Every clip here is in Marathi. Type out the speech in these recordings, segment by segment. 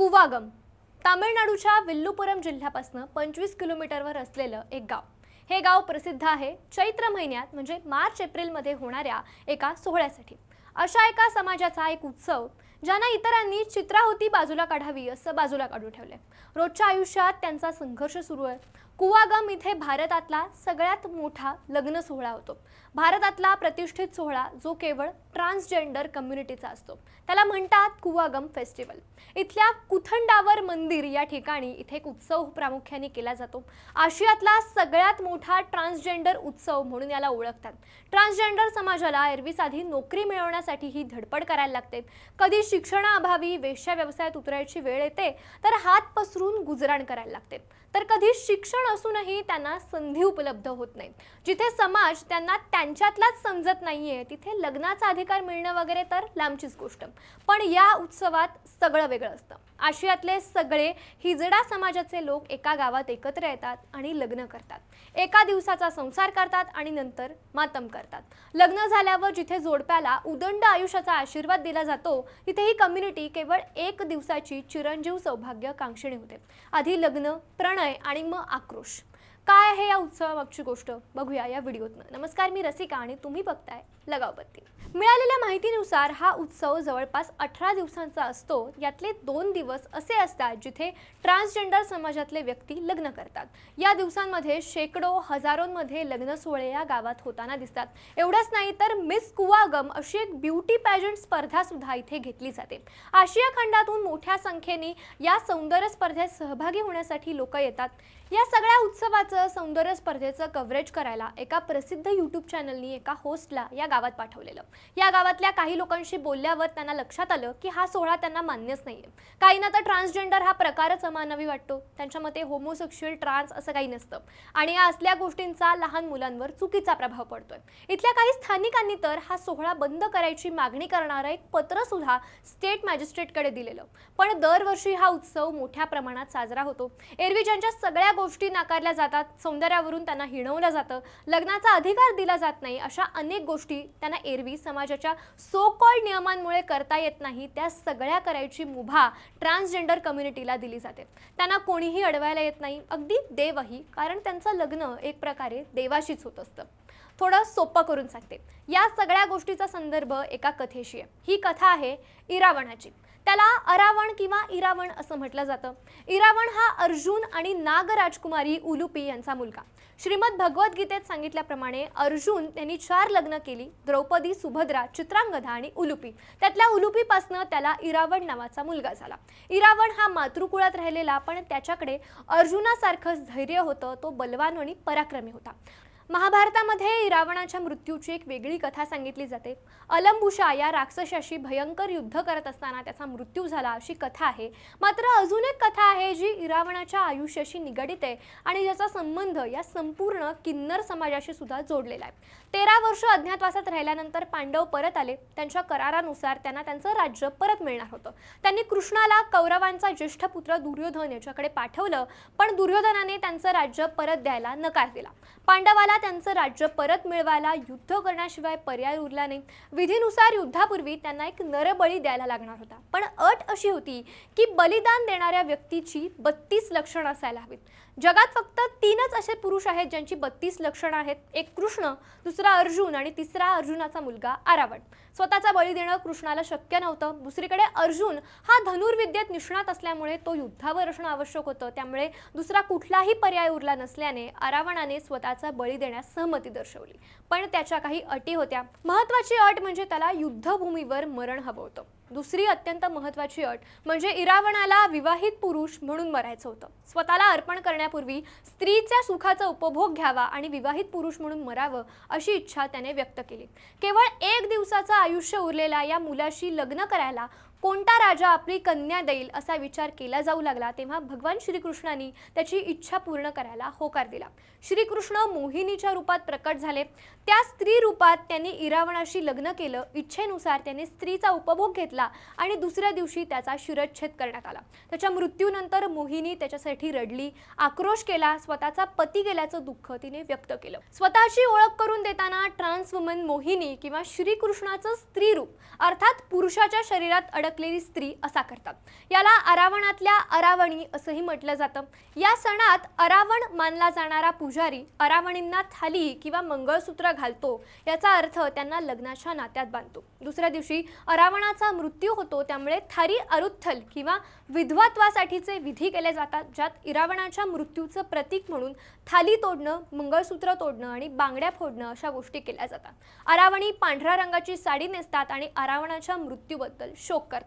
कुवागम तामिळनाडूच्या विल्लुपुरम जिल्ह्यापासून पंचवीस किलोमीटरवर असलेलं एक गाव. हे गाव प्रसिद्ध आहे चैत्र महिन्यात म्हणजे मार्च एप्रिलमध्ये होणाऱ्या एका सोहळ्यासाठी. अशा एका समाजाचा एक उत्सव ज्यांना इतरांनी चित्राहोती बाजूला काढावी असं बाजूला काढून ठेवले रोजच्या आयुष्यात त्यांचा संघर्ष सुरू आहे. कुवागम इथे भारतातला सगळ्यात मोठा लग्न सोहळा होतो. भारतातला प्रतिष्ठित सोहळा जो केवळ ट्रान्सजेंडर कम्युनिटीचा असतो. त्याला म्हणतात कुवागम फेस्टिवल. इथल्या कुथंडावर मंदिर या ठिकाणी इथे एक उत्सव प्रामुख्याने केला जातो. आशियातला सगळ्यात मोठा ट्रान्सजेंडर उत्सव म्हणून याला ओळखतात. ट्रान्सजेंडर समाजाला एरवी साधी नोकरी मिळवण्यासाठी ही धडपड करायला लागते. कधी शिक्षणाअभावी वेश्या व्यवसायात उतरायची वेळ येते तर हात पसरून गुजराण करायला लागते. तर कधी शिक्षण असूनही त्यांना संधी उपलब्ध होत नाही. जिथे समाज त्यांना त्यांच्यातलाच समजत नाहीये तिथे लग्नाचा अधिकार मिळणं वगैरे तर लांबचीच गोष्ट. पण या उत्सवात सगळं वेगळं असतं. आशियातले सगळे हिजडा समाजाचे लोक एका गावात एकत्र येतात आणि लग्न करतात. एका दिवसाचा संसार करतात आणि नंतर मातम करतात. लग्न झाल्यावर जिथे जोडप्याला उदंड आयुष्याचा आशीर्वाद दिला जातो तिथे ही कम्युनिटी केवळ एक दिवसाची चिरंजीव सौभाग्य कांक्षिणी होते. आधी लग्न प्रणय आणि मग आक्रोश. काय आहे या उत्सवामागची गोष्ट? बघूया या व्हिडिओतनं. नमस्कार मी रसिका आणि तुम्ही बघताय लगावबत्ती. मिळालेल्या माहितीनुसार हा उत्सव जवळपास अठरा दिवसांचा असतो. यातले दोन दिवस असे असतात जिथे ट्रान्सजेंडर समाजातले व्यक्ती लग्न करतात. या दिवसांमध्ये शेकडो हजारोंमध्ये लग्न सोहळे या गावात होताना दिसतात. एवढंच नाही तर मिस कुवागम अशी एक ब्युटी पॅजंट स्पर्धा सुद्धा इथे घेतली जाते. आशिया खंडातून मोठ्या संख्येने या सौंदर्य स्पर्धेत सहभागी होण्यासाठी लोक येतात. या सगळ्या उत्सवाचं सौंदर्य स्पर्धेचं कव्हरेज करायला एका प्रसिद्ध यूट्यूब चॅनलनी एका होस्टला या गावात पाठवलेलं. या गावातल्या काही लोकांशी बोलल्यावर त्यांना लक्षात आलं की हा सोहळा त्यांना मान्यच नाहीये. काहींना तर ट्रान्सजेंडर हा प्रकारच अमानवी वाटतो. त्यांच्या मते होमोसेक्शुअल ट्रान्स असं काही नसतं. आणि या असल्या गोष्टींचा लहान मुलांवर चुकीचा प्रभाव पडतोय. इथल्या काही स्थानिकांनी तर हा सोहळा बंद करायची मागणी करणारं एक पत्र सुद्धा स्टेट मॅजिस्ट्रेटकडे दिलेलं. पण दरवर्षी हा उत्सव मोठ्या प्रमाणात साजरा होतो. एरवी ज्यांच्या सगळ्या गोष्टी नाकारल्या जातात सौंदर्यावरून त्यांना हिणवलं जातं लग्नाचा अधिकार दिला जात नाही अशा अनेक गोष्टी त्यांना एरवी समाजाच्या सो कॉल्ड नियमांमुळे करता येत नाही त्या सगळ्या करायची मुभा ट्रान्सजेंडर कम्युनिटीला दिली जाते. त्यांना कोणीही अडवायला येत नाही अगदी देवही कारण त्यांचं लग्न एक प्रकारे देवाशीच होत असतं. थोडं सोपं करून सांगते. या सगळ्या गोष्टीचा संदर्भ एका कथेशी आहे. ही कथा आहे इरावणाची. त्याला अरावण किंवा इरावण असं म्हटलं जातं. इरावण हा अर्जुन आणि नाग राजकुमारी उलुपी यांचा मुलगा. श्रीमद भगवद्गीतेत सांगितल्याप्रमाणे अर्जुन यांनी चार लग्न केली द्रौपदी सुभद्रा चित्रांगदा आणि उलुपी. त्यातल्या उलुपीपासनं त्याला इरावण नावाचा मुलगा झाला. इरावण हा मातृकुळात राहिलेला पण त्याच्याकडे अर्जुनासारखंच धैर्य होतं तो बलवान आणि पराक्रमी होता. महाभारतामध्ये रावणाच्या मृत्यूची एक वेगळी कथा सांगितली जाते. अलंबुषा या राक्षसाशी भयंकर युद्ध करत असताना त्याचा मृत्यू झाला अशी कथा आहे. मात्र अजून एक कथा आहे जी इरावणाच्या आयुष्याशी निगडित आहे आणि ज्याचा संबंध या संपूर्ण किन्नर समाजाशी सुद्धा जोडलेला आहे. तेरा वर्ष अज्ञातवासात राहिल्यानंतर पांडव परत आले. त्यांच्या करारानुसार त्यांना त्यांचं राज्य परत मिळणार होतं. त्यांनी कृष्णाला कौरवांचा ज्येष्ठ पुत्र दुर्योधन याच्याकडे पाठवलं पण दुर्योधनाने त्यांचं राज्य परत द्यायला नकार दिला. पांडवाला त्यांचं राज्य परत मिळवायला युद्ध करण्याशिवाय पर्याय उरला नाही. विधीनुसार युद्धापूर्वी त्यांना एक नरबळी द्यायला लागणार होता. पण अट अशी होती की बलिदान देणाऱ्या व्यक्तीची बत्तीस लक्षणं असायला हवीत. जगात फक्त तीनच असे पुरुष आहेत ज्यांची बत्तीस लक्षणं आहेत. एक कृष्ण दुसरा अर्जुन आणि तिसरा अर्जुनाचा मुलगा आरावण. स्वतःचा बळी देणं कृष्णाला शक्य नव्हतं. दुसरीकडे अर्जुन हा धनुर्विद्येत निष्णात असल्यामुळे तो युद्धावर असणं आवश्यक होतं. त्यामुळे दुसरा कुठलाही पर्याय उरला नसल्याने आरावणाने स्वतःचा बळी देण्यास सहमती दर्शवली. पण त्याच्या काही अटी होत्या. महत्वाची अट म्हणजे त्याला युद्धभूमीवर मरण हवं होतं. दुसरी अत्यंत महत्त्वाची अट म्हणजे इरावणाला विवाहित पुरुष म्हणून मरायचं होतं. स्वतःला अर्पण करण्यापूर्वी स्त्रीच्या सुखाचा उपभोग घ्यावा आणि विवाहित पुरुष म्हणून मरावं अशी इच्छा त्याने व्यक्त केली. केवळ एक दिवसाचं आयुष्य उरलेल्या या मुलाशी लग्न करायला कोणता राजा आपली कन्या देईल असा विचार केला जाऊ लागला तेव्हा भगवान श्रीकृष्णांनी त्याची इच्छा पूर्ण करायला होकार दिला. श्रीकृष्ण मोहिनीच्या रूपात प्रकट झाले. त्या स्त्री रूपात त्यांनी इरावणाशी लग्न केलं. इच्छेनुसार त्याने स्त्रीचा उपभोग घेतला आणि दुसऱ्या दिवशी त्याचा शिरच्छेद करण्यात आला. त्याच्या मृत्यूनंतर मोहिनी त्याच्यासाठी रडली आक्रोश केला स्वतःचा पती गेल्याचं दुःख तिने व्यक्त केलं. स्वतःची ओळख करून देताना ट्रान्स वुमन मोहिनी किंवा श्रीकृष्णाचं स्त्री रूप अर्थात पुरुषाच्या शरीरात अडक अडकलेली स्त्री असा करतात. याला अरावणातल्या अरावणी असंही म्हटलं जातं. या सणात अरावण मानला जाणारा पुजारी अरावणींना थाली किंवा मंगळसूत्र घालतो याचा अर्थ त्यांना लग्नाच्या नात्यात बांधतो. दुसऱ्या दिवशी अरावणाचा मृत्यू होतो त्यामुळे थारी अरुत्थल किंवा विधवात्वासाठीचे विधी केले जातात ज्यात इरावणाच्या मृत्यूचं प्रतीक म्हणून थाली तोडणं मंगळसूत्र तोडणं आणि बांगड्या फोडणं अशा गोष्टी केल्या जातात. अरावणी पांढऱ्या रंगाची साडी नेसतात आणि अरावणाच्या मृत्यूबद्दल शोक करतात.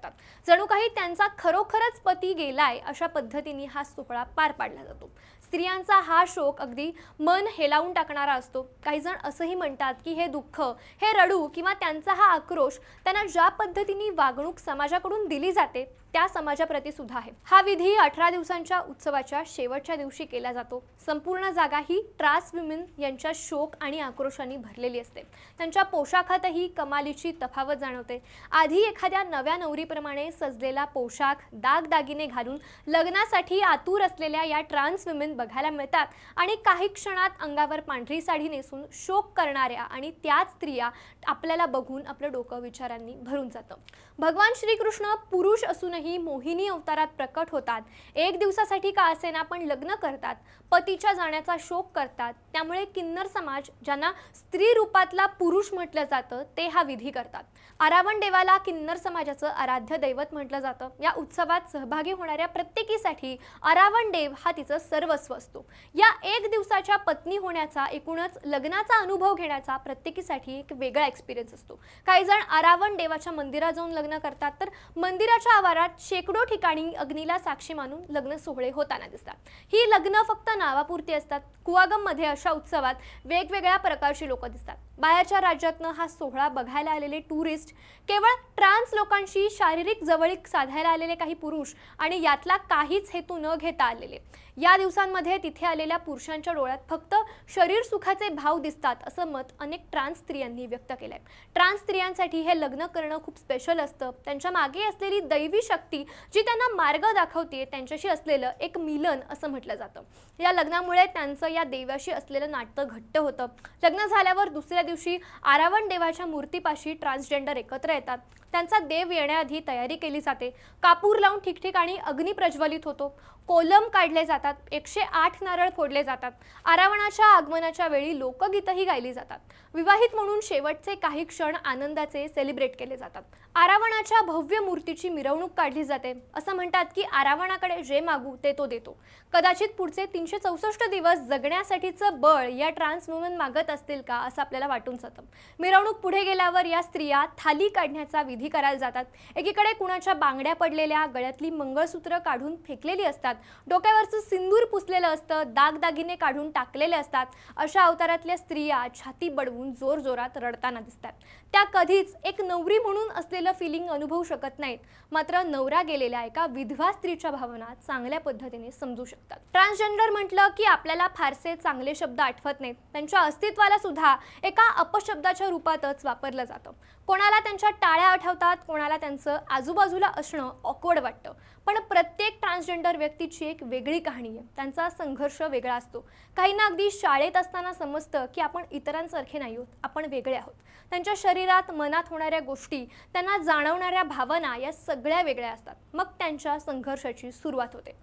जणू काही त्यांचा खरोखरच पती गेलाय अशा पद्धतीने हा सोहळा पार पाडला जातो. स्त्रियांचा हा शोक अगदी मन हेलावून टाकणारा असतो. काही जण असंही म्हणतात की हे दुःख हे रडू किंवा त्यांचा हा आक्रोश त्यांना ज्या पद्धतीने वागणूक समाजाकडून दिली जाते त्या समाजाप्रती सुद्धा आहे. हा विधी अठरा दिवसांच्या उत्सवाच्या शेवटच्या दिवशी केला जातो. संपूर्ण जागा ही ट्रान्स विमेन यांच्या शोक आणि आक्रोशाने भरलेली असते. त्यांच्या पोशाखातही कमालीची तफावत जाणवते. आधी एखाद्या नव्या नवरीप्रमाणे सजलेला पोशाख दागदागिने घालून लग्नासाठी आतूर असलेल्या या ट्रान्स विमेन बघायला मिळतात आणि काही क्षणात अंगावर पांढरी साडी नेसून शोक करणाऱ्या आणि त्याच स्त्रिया आपल्याला बघून आपलं डोकं विचारांनी भरून जातं. भगवान श्रीकृष्ण पुरुष असूनही मोहिनी अवतारात प्रकट होतात. एक दिवसासाठी का असेना पण लग्न करतात. पतीच्या जाण्याचा शोक करतात. त्यामुळे किन्नर समाज ज्यांना स्त्री रूपातला पुरुष म्हटलं जातं ते हा विधी करतात. आरावण देवाला किन्नर समाजाचं आराध्य दैवत म्हटलं जातं. या उत्सवात सहभागी होणाऱ्या प्रत्येकीसाठी आरावण देव हा तिचं सर्वस्व असतो. या एक दिवसाच्या पत्नी होण्याचा एकूणच लग्नाचा अनुभव घेण्याचा प्रत्येकीसाठी एक वेगळा एक्सपिरियन्स असतो. काही जण आरावण देवाच्या मंदिरात जाऊन लग्न करतात तर मंदिराच्या आवारात शेकडो ठिकाणी अग्नीला साक्षी मानून लग्न सोहळे होताना दिसतात. ही लग्न फक्त नावापुरती असतात. कुवागममध्ये अशा उत्सवात वेगवेगळ्या प्रकारची लोक दिसतात. बाहेरच्या राज्यातनं हा सोहळा बघायला आलेले टुरिस्ट केवळ ट्रान्स लोकांशी शारीरिक जवळीक साधायला आलेले काही पुरुष आणि यातला काहीच हेतू न घेता आलेले. या दिवसांमध्ये तिथे आलेल्या पुरुषांच्या डोळ्यात फक्त शरीर सुखाचे भाव दिसतात असं मत अनेक ट्रान्स स्त्रियांनी व्यक्त केलंय. ट्रान्स स्त्रियांसाठी हे लग्न करणं खूप स्पेशल असतं. त्यांच्या मागे असलेली दैवी शक्ती जी त्यांना मार्ग दाखवते त्यांच्याशी असलेलं एक मिलन असं म्हटलं जातं. या लग्नामुळे त्यांचं या देवाशी असलेलं नाटकं घट्ट होतं. लग्न झाल्यावर दुसऱ्या दिवशी आरावण देवाच्या मूर्तीपाशी ट्रान्सजेंडर एकत्र येतात. त्यांचा देव येण्याआधी तयारी केली जाते. कापूर लावून ठिकठिकाणी अग्नी प्रज्वलित होतो. कोलम काढले जातात एकशे आठ नारळ फोडले जातात. आरावणाच्या आगमनाच्या वेळी लोकगीतही गायली जातात. विवाहित म्हणून शेवटचे काही क्षण आनंदाचे सेलिब्रेट केले जातात. आरावणाच्या भव्य मूर्तीची मिरवणूक काढली जाते. असं म्हणतात की आरावणाकडे जे मागू ते तो देतो. कदाचित पुढचे तीनशे चौसष्ट दिवस जगण्यासाठीचं बळ या ट्रान्स वुमन मागत असतील का असं आपल्याला वाटून जातं. मिरवणूक पुढे गेल्यावर या स्त्रिया थाली काढण्याचा विधी करायला जातात. एकीकडे कुणाच्या बांगड्या पडलेल्या गळ्यातली मंगळसूत्र काढून फेकलेली असतात डोक्यावरचं सिंदूर पुसलेलं असतं दागदागिने काढून टाकलेले असतात. अशा अवतारातल्या स्त्रिया छाती बडवून जोर जोरात रडताना दिसतात. त्या कधीच एक नवरी म्हणून असलेलं फिलिंग अनुभवू शकत नाहीत. मात्र नवरा गेलेल्या एका विधवा स्त्रीच्या भावना चांगल्या पद्धतीने समजू शकतात. ट्रान्सजेंडर म्हटलं की आपल्याला फारसे चांगले शब्द आठवत नाहीत. त्यांच्या अस्तित्वाला सुद्धा एका अपशब्दाच्या रूपातच वापरलं जातं. कोणाला त्यांच्या टाळ्या आठवतात कोणाला त्यांचं आजूबाजूला असणं ऑकवर्ड वाटतं. पण प्रत्येक ट्रान्सजेंडर व्यक्तीची एक वेगळी कहाणी आहे. त्यांचा संघर्ष वेगळा असतो. काहींना अगदी शाळेत असताना समजतं की आपण इतरांसारखे नाही आहोत आपण वेगळे आहोत. त्यांच्या शरीर शरीरात मनात होणाऱ्या गोष्टी त्यांना जाणवणाऱ्या भावना या सगळ्या वेगळ्या असतात. मग त्यांच्या संघर्षाची सुरुवात होते.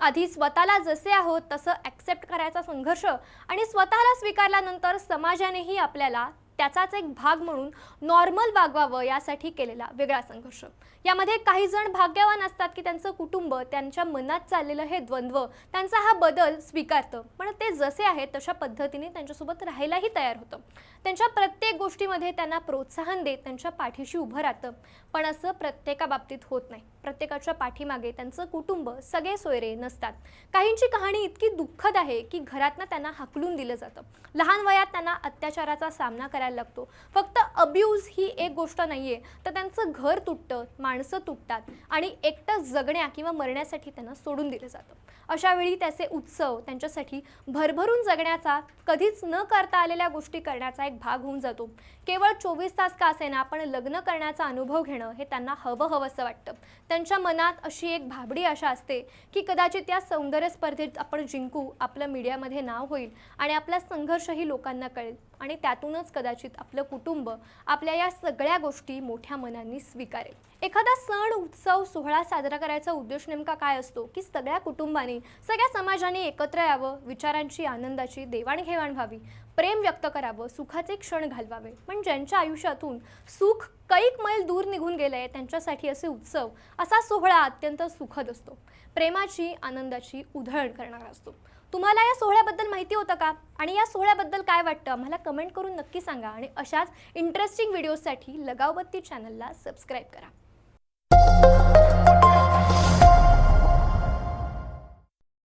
आधी स्वतःला जसे आहोत तसं ॲक्सेप्ट करायचा संघर्ष आणि स्वतःला स्वीकारल्यानंतर समाजानेही आपल्याला त्याचाच एक भाग म्हणून नॉर्मल वागवावं यासाठी केलेला वेगळा संघर्ष. यामध्ये काही जण भाग्यवान असतात की त्यांचं कुटुंब त्यांच्या मनात चाललेलं हे द्वंद्व त्यांचा हा बदल स्वीकारतं. पण ते जसे आहेत तशा पद्धतीने त्यांच्यासोबत राहायलाही तयार होतं. त्यांच्या प्रत्येक गोष्टीमध्ये त्यांना प्रोत्साहन देत त्यांच्या पाठीशी उभं राहतं. पण असं प्रत्येका बाबतीत होत नाही. प्रत्येकाच्या पाठीमागे त्यांचं कुटुंब सगळे सोयरे नसतात. काहींची कहाणी इतकी दुःखद आहे की घरातनं त्यांना हाकलून दिलं जातं. लहान वयात त्यांना अत्याचाराचा सामना करायला लागतो. फक्त अब्यूज ही एक गोष्ट नाहीये. तर त्यांचं घर तुटतं माणसं तुटतात आणि एकटं जगण्या किंवा मरण्यासाठी त्यांना सोडून दिलं जातं. अशा वेळी त्याचे उत्सव त्यांच्यासाठी भरभरून जगण्याचा कधीच न करता आलेल्या गोष्टी करण्याचा एक भाग होऊन जातो. केवळ चोवीस तास का असेना पण लग्न करण्याचा अनुभव घेणं हे त्यांना हवं हवंसं वाटतं. त्यांच्या मनात अशी एक भाबडी आशा असते की कदाचित या सौंदर्य स्पर्धेत आपण जिंकू आपलं मीडियामध्ये नाव होईल आणि आपला संघर्षही लोकांना कळेल. आणि त्यातूनच कदाचित आपलं कुटुंब आपल्या या सगळ्या गोष्टी मोठ्या मनाने स्वीकारेल. एखादा सण उत्सव सोहळा साजरा करायचा उद्देश नेमका काय असतो? की सगळ्या कुटुंबाने सगळ्या समाजाने एकत्र यावं विचारांची आनंदाची देवाणघेवाण व्हावी? प्रेम व्यक्त करावं सुखाचे क्षण घालवावे. पण ज्यांच्या आयुष्यातून सुख कैक मैल दूर निघून गेलंय त्यांच्यासाठी असे उत्सव असा सोहळा अत्यंत सुखद असतो. प्रेमाची आनंदाची उधळण करणारा असतो. तुम्हाला या सोहळ्याबद्दल माहिती होतं का? आणि या सोहळ्याबद्दल काय वाटतं? आम्हाला कमेंट करून नक्की सांगा आणि अशाच इंटरेस्टिंग व्हिडिओजसाठी लगावबत्ती चॅनलला सबस्क्राईब करा.